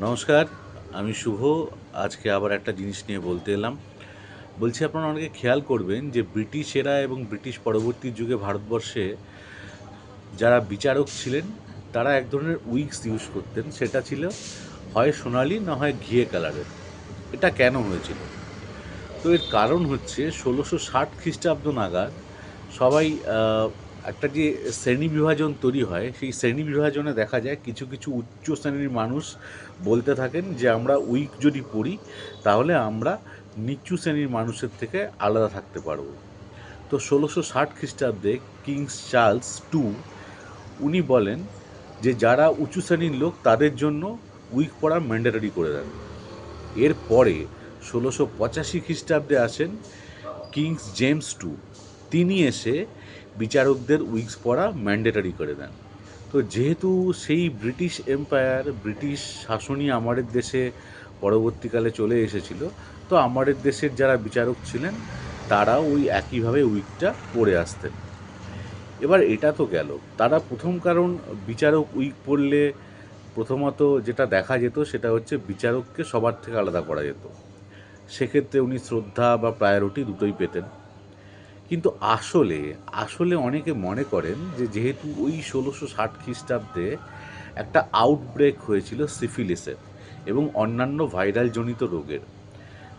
নমস্কার, আমি শুভ। আজকে আবার একটা জিনিস নিয়ে বলতে এলাম। বলছি, আপনারা অনেকে খেয়াল করবেন যে ব্রিটিশেরা এবং ব্রিটিশ পরবর্তী যুগে ভারতবর্ষে যারা বিচারক ছিলেন, তারা এক ধরনের উইক্স ইউজ করতেন। সেটা ছিল, হয় সোনালি না হয় ঘিয়ে কালারের। এটা কেন হয়েছিল? তো এর কারণ হচ্ছে, ষোলোশো ষাট খ্রিস্টাব্দ নাগাদ সবাই একটা যে শ্রেণি বিভাজন তৈরি হয়, সেই শ্রেণি বিভাজনে দেখা যায় কিছু কিছু উচ্চ শ্রেণির মানুষ বলতে থাকেন যে, আমরা উইক যদি পড়ি, তাহলে আমরা নিচু শ্রেণির মানুষের থেকে আলাদা থাকতে পারব। তো ষোলোশো ষাট খ্রিস্টাব্দে কিংস চার্লস টু, উনি বলেন যে, যারা উঁচু শ্রেণির লোক, তাদের জন্য উইক পড়া ম্যান্ডেটরি করে দেন। এরপরে ষোলোশো পঁচাশি খ্রিস্টাব্দে আসেন কিংস জেমস টু। তিনি এসে বিচারকদের উইকস পড়া ম্যান্ডেটারি করে দেন। তো যেহেতু সেই ব্রিটিশ এম্পায়ার, ব্রিটিশ শাসনই আমাদের দেশে পরবর্তীকালে চলে এসেছিল, তো আমাদের দেশের যারা বিচারক ছিলেন তারা ওই একইভাবে উইকটা পড়ে আসতেন। এবার এটা তো গেল। তারা প্রথম কারণ, বিচারক উইক পড়লে প্রথমত যেটা দেখা যেত, সেটা হচ্ছে বিচারককে সবার থেকে আলাদা করা যেত। সেক্ষেত্রে উনি শ্রদ্ধা বা প্রায়োরিটি দুটোই পেতেন। কিন্তু আসলে আসলে অনেকে মনে করেন যে যেহেতু ওই ষোলোশো ষাট খ্রিস্টাব্দে একটা আউটব্রেক হয়েছিল সিফিলিসের এবং অন্যান্য ভাইরাল জনিত রোগের।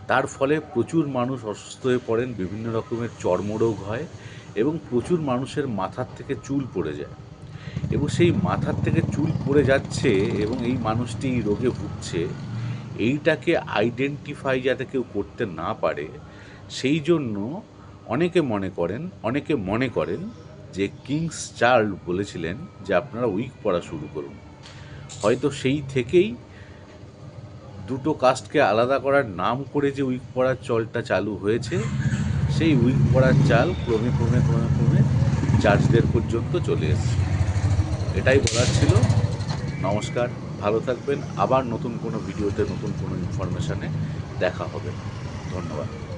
তার ফলে প্রচুর মানুষ অসুস্থ হয়ে পড়েন, বিভিন্ন রকমের চর্মরোগ হয় এবং প্রচুর মানুষের মাথার থেকে চুল পড়ে যায়। এবং সেই মাথার থেকে চুল পড়ে যাচ্ছে এবং এই মানুষটি এই রোগে ভুগছে, এইটাকে আইডেন্টিফাই যাতে কেউ করতে না পারে, সেই জন্য অনেকে মনে করেন, অনেকে মনে করেন যে কিংস চার্ল বলেছিলেন যে আপনারা উইক পড়া শুরু করুন। হয়তো সেই থেকেই দুটো কাস্টকে আলাদা করার নাম করে যে উইক পড়ার চলটা চালু হয়েছে, সেই উইক পড়ার চাল ক্রমে ক্রমে ক্রমে ক্রমে চার্চদের পর্যন্ত চলে এসেছে। এটাই বলার ছিল। নমস্কার, ভালো থাকবেন। আবার নতুন কোনো ভিডিওতে নতুন কোনো ইনফরমেশানে দেখা হবে। ধন্যবাদ।